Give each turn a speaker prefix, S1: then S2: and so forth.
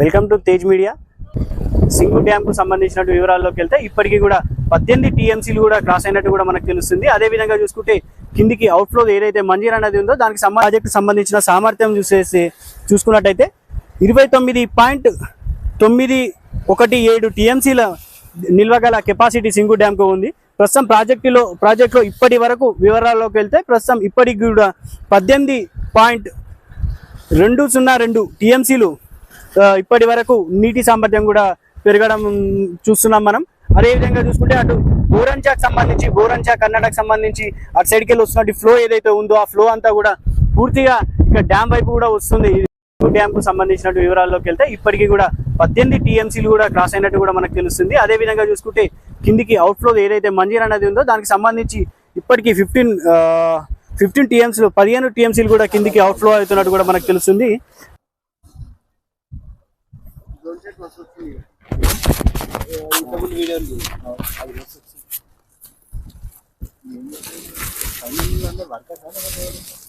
S1: Welcome to Tej media. Singh డ్యాంకు సంబంధించిన వివరాల్లోకి వెళ్తే ఇప్పటికీ కూడా పద్దెనిమిది టీఎంసీలు కూడా క్రాస్ అయినట్టు కూడా మనకు తెలుస్తుంది. అదే విధంగా చూసుకుంటే కిందికి అవుట్ఫ్లో ఏదైతే మంజీరా నది ఉందో దానికి ప్రాజెక్టు సంబంధించిన సామర్థ్యం చూసేసి చూసుకున్నట్టయితే ఇరవై తొమ్మిది పాయింట్ తొమ్మిది ఒకటి ఏడు టీఎంసీల నిల్వగల కెపాసిటీ సింగు డ్యామ్కు ఉంది. ప్రస్తుతం ప్రాజెక్టులో ప్రాజెక్టులో ఇప్పటి వరకు వివరాల్లోకి వెళ్తే ప్రస్తుతం ఇప్పటికి కూడా పద్దెనిమిది పాయింట్ రెండు సున్నా రెండు టీఎంసీలు ఇప్పటి వరకు నీటి సామర్థ్యం కూడా పెరగడం చూస్తున్నాం మనం. అదేవిధంగా చూసుకుంటే అటు బోరంచాకు సంబంధించి బోరంచా కర్ణాటక సంబంధించి అటు సైడ్కి వెళ్ళి వస్తున్నట్టు ఫ్లో ఏదైతే ఉందో ఆ ఫ్లో అంతా కూడా పూర్తిగా ఇక డ్యామ్ వైపు కూడా వస్తుంది. డ్యామ్కు సంబంధించిన వివరాల్లోకి వెళ్తే ఇప్పటికీ కూడా పద్దెనిమిది టీఎంసీలు కూడా క్రాస్ అయినట్టు కూడా మనకు తెలుస్తుంది. అదే విధంగా చూసుకుంటే కిందికి అవుట్ఫ్లో ఏదైతే మంజీర్ అనేది ఉందో దానికి సంబంధించి ఇప్పటికీ ఫిఫ్టీన్ ఫిఫ్టీన్ టీఎంసీలు పదిహేను టీఎంసీలు కూడా కిందికి అవుట్ఫ్లో అవుతున్నట్టు కూడా మనకు తెలుస్తుంది. दोनशे पासष्ट डबल गेल्यावर घेऊ भारतात